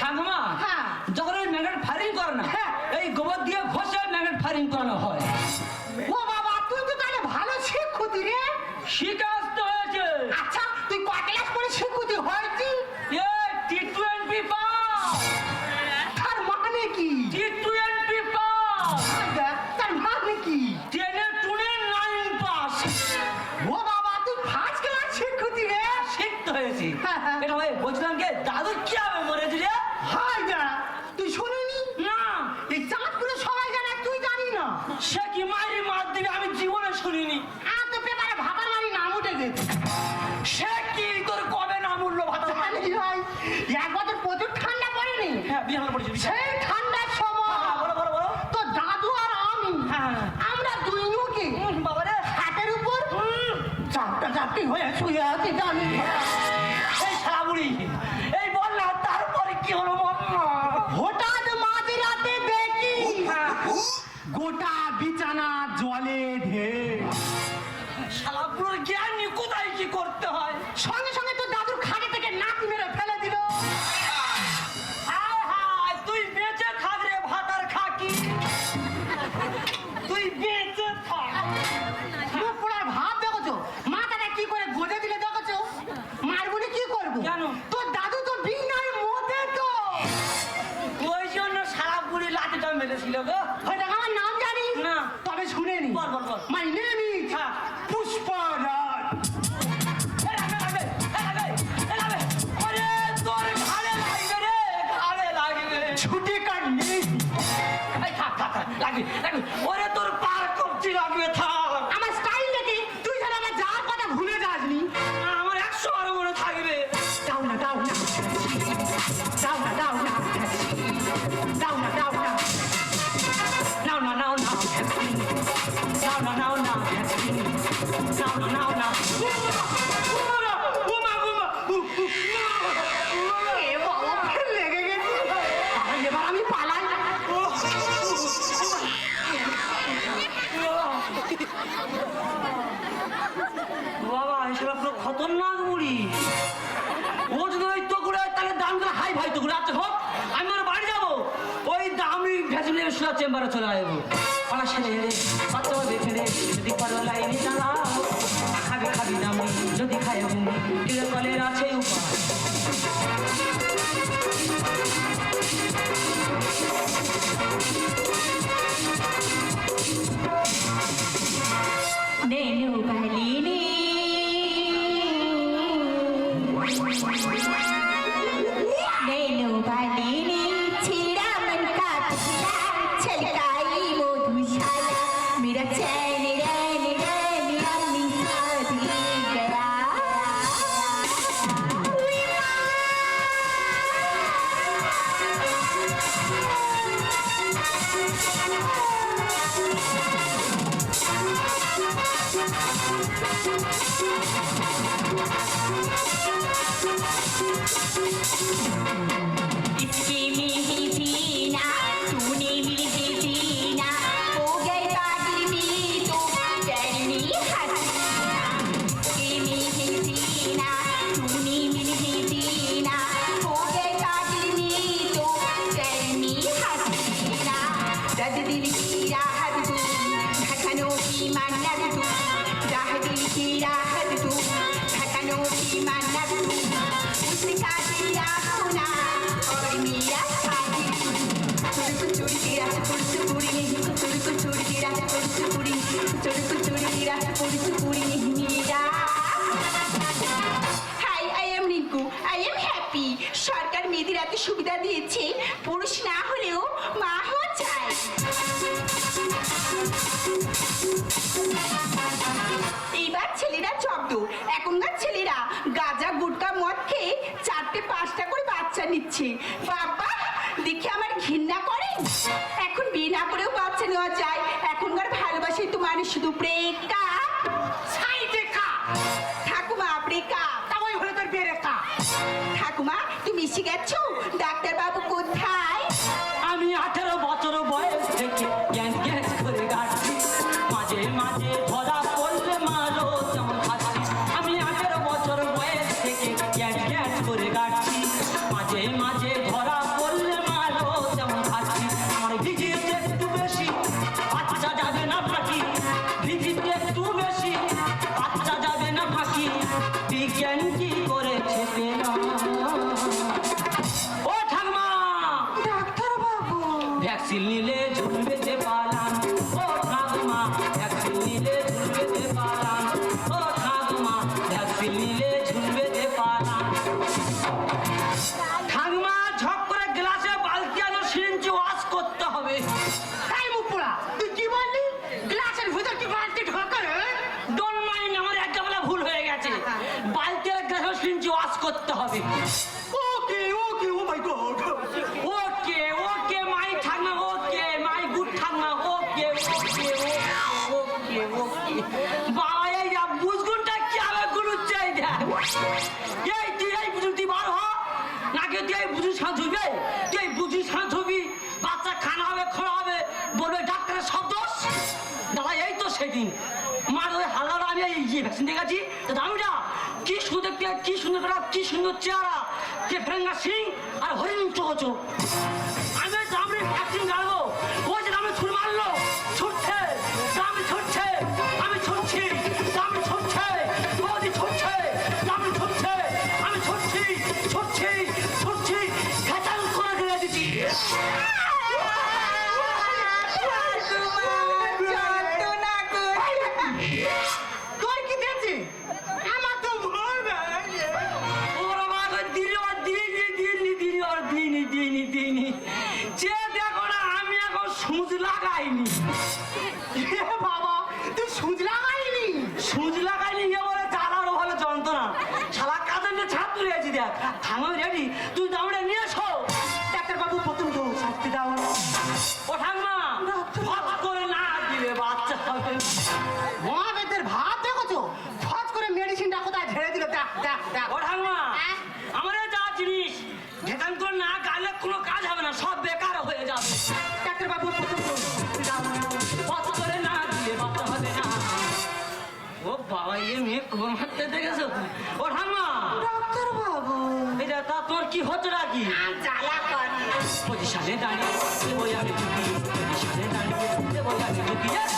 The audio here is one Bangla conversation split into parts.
ঠাকুমা যখন ওই ম্যাগনেট ও বাবা তো তাহলে ভালো শিক্ষুতি রে। শিকাজ আচ্ছা, হয়েছি। এ টি মানে মানে রে। ভাই হ্যাঁ, হ্যাঁ। বলছিলাম যে দাদু কি হবে? 我也出去啊我自己站 খুঁজে কাটলি ওরে উপায় চিরকালের আছে উপায় সুবিধা দিয়েছে, পুরুষ না হলেও মা চায় এইবার ছেলেরা জব্দ এখনকার ছেলেরা গাজা, গুটকা, মদ খেয়ে চারটে পাঁচটা করে বাচ্চা নিচ্ছে। বাবা, দেখে আমার ঘৃণা করে এখন বিয়ে না করেও বাচ্চা নেওয়া যায় এখনকার ভালোবাসি তো মানুষ শুধু প্রেম। বাবা হবে বলবে ডাক্তারের সব দাদা এই তো সেদিন। মার ওই হাল্লার ইয়ে ভ্যাকসিন দিয়ে গেছি দামিটা কি সুন্দর কি সুন্দর কি সুন্দর চেহারা কে ফ্রেঙ্গা সিং আর হরিণ চোখ আমি লাগাইনি। বাবা তুই সুজ লাগাইনি সুজ লাগাইনি এ বলে জ্বালারও ভালো যন্ত্রণা। শালা কাদের নিয়ে ছাপ তুলে আছি দেখ ঠাঙ্গা রেডি তুই দামড়ে নিয়ে এসো। ডাক্তারবাবু প্রথম তো শাস্তি দাও। ও ঠাঙ্গা ফট করে না দিলে বাচ্চা হবে। মহাবেদের ভাব দেখেছ? ফট করে মেডিসিনটা কোথায় ঝেড়ে দিল? দেখ দেখ দেখ। ও ঠাঙ্গা হ্যাঁ? আমার যা জিনিস। ঘেতান করে না গালে কোনো কাজ হবে না সব বেকার তোর কি হতো নাকি জ্বালা করে। পজিশনে দাঁড়িয়ে বই আমি পজিশনে দাঁড়িয়ে বই আমি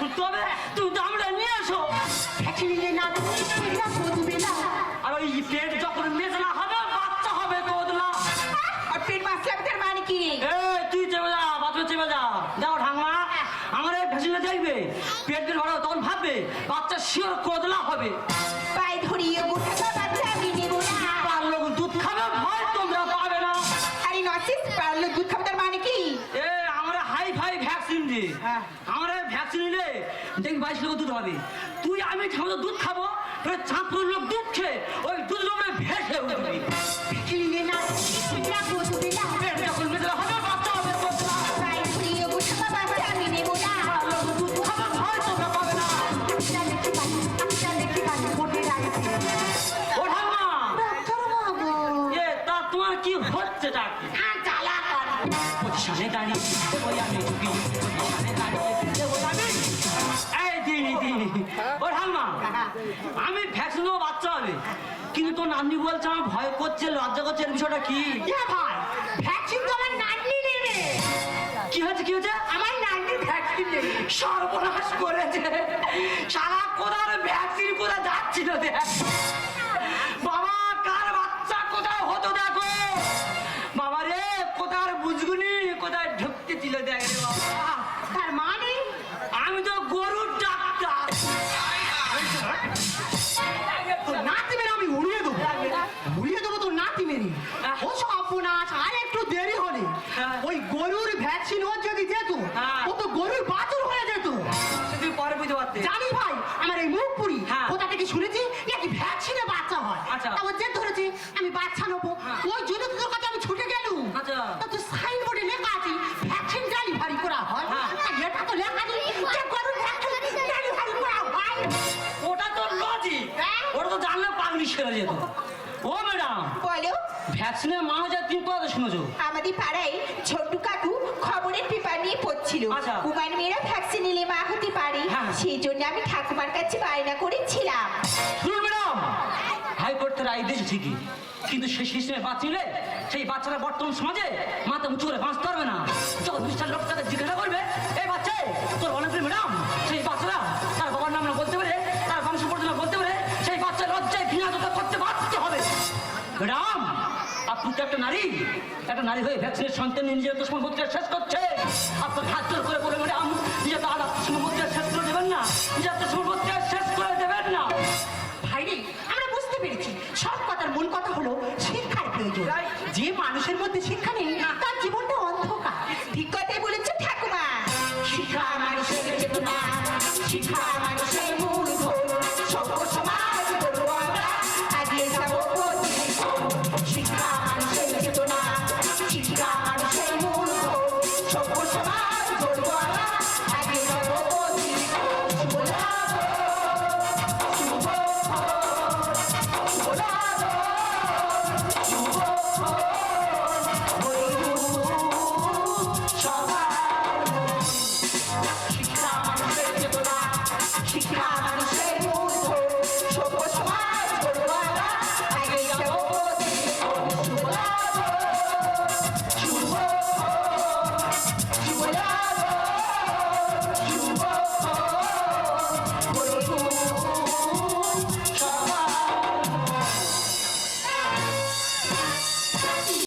আমার হবে তুমি দামটা নিয়ে এসো ভ্যাকসিন নিলে না দিলে পেটটা কমবে না। আর ওই পেট যখন মেজলা হবে বাচ্চা হবে কোদলা আর পেট মাসলাম তার মানে কি? এ তুই চেপে যা বাথরুমে চেপে যা। দেখো ঠাঙ্গা আমার এই ভ্যাকসিনটা দেখবে পেট বের ভরা তখন ভাববে বাচ্চা শিওর কোদলা হবে। হবে তুই আমি খাব, দুধ খাব? ছাত্র লোক দুধ খেয়ে ওই দুধ লোকের ভেসে উঠবি। আমি ভ্যাকসিন দেবো বাচ্চা হবে কিন্তু তোর নাতনি বলছে আমার ভয় করছে লজ্জা করছে এর বিষয়টা কি? ভাই ভ্যাকসিন তো আমার নাতনি নেবে। কি হয়েছে কি হয়েছে? আমার নাতনির ভ্যাকসিন নেবে। সর্বনাশ করেছে। সারা কোথাও ভ্যাকসিন কোথায় যাচ্ছিল দেখ। আর একটু দেরি হলে হ্যাঁ। ওই গরুর ভ্যাকসিন ওর যদি যেত হ্যাঁ। ও তো গরুর বাছুর হয়ে যেত তুই পরে বুঝতে পারতে জানি ভাই আমার এই মুখ পুরি হ্যাঁ। কোথা থেকে শুনেছি নাকি ভ্যাকসিনে বাচ্চা হয় আচ্ছা। ও জেদ ধরেছে আমি বাচ্চা নেব ও ম্যাডাম। বলো। ভ্যাকসিনের মা যা তুমি কোথাতে শুনেছো? আমাদের পাড়ায় ছোট্ট কাকু খবরের পেপার নিয়ে পড়ছিল। আচ্ছা। কুমার মেয়েরা ভ্যাকসিন নিলে মা হতে পারে। হ্যাঁ। সেই জন্য আমি ঠাকুমার কাছে বায়না করেছিলাম। শুনুন ম্যাডাম হাইকোর্ট থেকে রায় দিয়েছে ঠিকই। কিন্তু সেই সিস্টেমে বাঁচিলে সেই বাচ্চারা বর্তমান সমাজে মাথা উঁচু করে বাঁচতে পারবে না। যখন দুষ্টার লোক তাদের জিজ্ঞাসা করবে এই বাচ্চা তোর অনেকদিন ম্যাডাম? সেই বাচ্চারা তার বাবার নাম না বলতে পারে তার বংশ পর্যন্ত বলতে পারে সেই বাচ্চা লজ্জায় ঘৃণা যত করতে বাধ্য ম্যাডাম আপনি তো একটা নারী। একটা নারী হয়ে ভ্যাকসিনের সন্তান নিজের আত্মসমর্পণটা শেষ করছে। আপনার হাত জোর করে বলে ম্যাডাম নিজের তার আত্মসমর্পণটা শেষ করে দেবেন না। নিজের আত্মসমর্পণটা শেষ করে দেবেন না। ভাইরে আমরা বুঝতে পেরেছি। সব কথার মূল কথা হলো শিক্ষার প্রয়োজন। যে মানুষের মধ্যে শিক্ষা নেই, তার জীবনটা অন্ধকার। ঠিক কথাই বলেছে ঠাকুমা। শিক্ষা মানুষের চেতনা শিক্ষা মানুষের